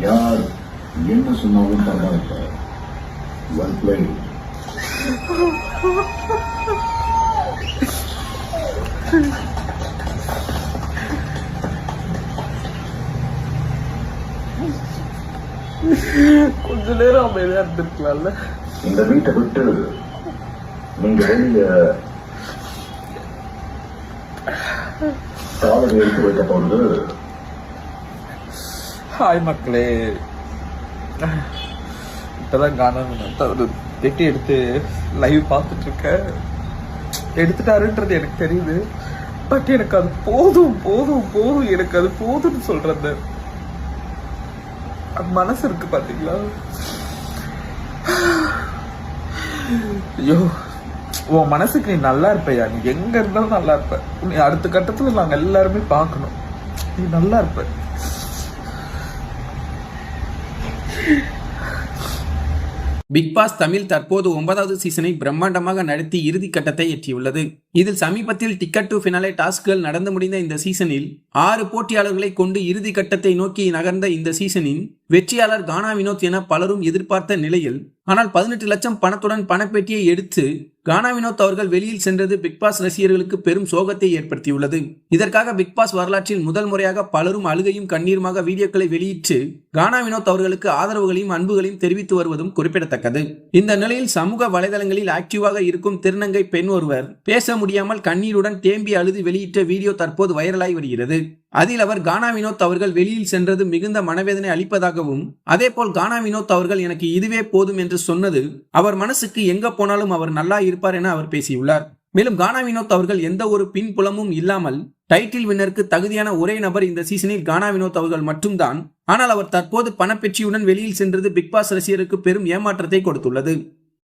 யார் என்ன சொன்னாலும் பரவாயில்ல வெல் கொஞ்ச நேரம் அமைதியா இருந்திருக்கலாம்ல இந்த வீட்டை விட்டு நீங்க வெளிய காலடி எடுத்து வைக்க போறது ஹாய் மக்களே. இப்போதான் காணாம ஒரு வெட்டி எடுத்து லைவ் பார்த்துட்டு இருக்கேன் எடுத்துட்டாருன்றது எனக்கு தெரியுது. பட் எனக்கு அது போதும் போதும் போதும் எனக்கு அது போதும்னு சொல்றது மனசு இருக்கு பாத்தீங்களா? ஐயோ உன் மனசுக்கு நீ நல்லா இருப்பையா? நீ எங்க இருந்தாலும் நல்லா இருப்ப. நீ அடுத்த கட்டத்துல நாங்க எல்லாருமே பார்க்கணும். நீ நல்லா இருப்ப. பிக் பாஸ் தமிழ் தற்போது ஒன்பதாவது சீசனை பிரம்மாண்டமாக நடத்தி இறுதி கட்டத்தை எட்டியுள்ளது இதில் சமீபத்தில் டிக்கெட் டு ஃபினாலே டாஸ்க்குகள் நடந்து முடிந்த இந்த சீசனில் ஆறு போட்டியாளர்களை கொண்டு இறுதி கட்டத்தை நோக்கி நகர்ந்த இந்த சீசனின் வெற்றியாளர் கானா வினோத் என பலரும் எதிர்பார்த்த நிலையில் ஆனால் பதினெட்டு லட்சம் பணத்துடன் பணப்பேட்டியை எடுத்து கானா வினோத் அவர்கள் வெளியில் சென்றது பிக்பாஸ் ரசிகர்களுக்கு பெரும் சோகத்தை ஏற்படுத்தியுள்ளது. இதற்காக பிக்பாஸ் வரலாற்றில் முதல் முறையாக பலரும் அழுகையும் கண்ணீருமாக வீடியோக்களை வெளியிட்டு கானா வினோத் அவர்களுக்கு ஆதரவுகளையும் அன்புகளையும் தெரிவித்து வருவதும் குறிப்பிடத்தக்கது. இந்த நிலையில் சமூக வலைதளங்களில் ஆக்டிவாக இருக்கும் திருநங்கை பெண் ஒருவர் பேச முடியாமல் கண்ணீருடன் தேம்பி அழுது வெளியிட்ட வீடியோ தற்போது வைரலாகி வருகிறது. அதில் அவர் கானா வினோத் அவர்கள் வெளியில் சென்றது மிகுந்த மனவேதனை அளிப்பதாகவும் அதேபோல் கானா வினோத் அவர்கள் எனக்கு இதுவே போதும் என்று சொன்னது அவர் மனசுக்கு எங்க போனாலும் அவர் நல்லா இருப்பார் என அவர் பேசியுள்ளார். மேலும் கானா வினோத் அவர்கள் எந்த ஒரு பின்புலமும் இல்லாமல் டைட்டில் வின்னருக்கு தகுதியான ஒரே நபர் இந்த சீசனில் கானா வினோத் அவர்கள் மட்டும்தான். ஆனால் அவர் தற்போது பணப்பெற்றியுடன் வெளியில் சென்றது பிக்பாஸ் ரசிகருக்கு பெரும் ஏமாற்றத்தை கொடுத்துள்ளது.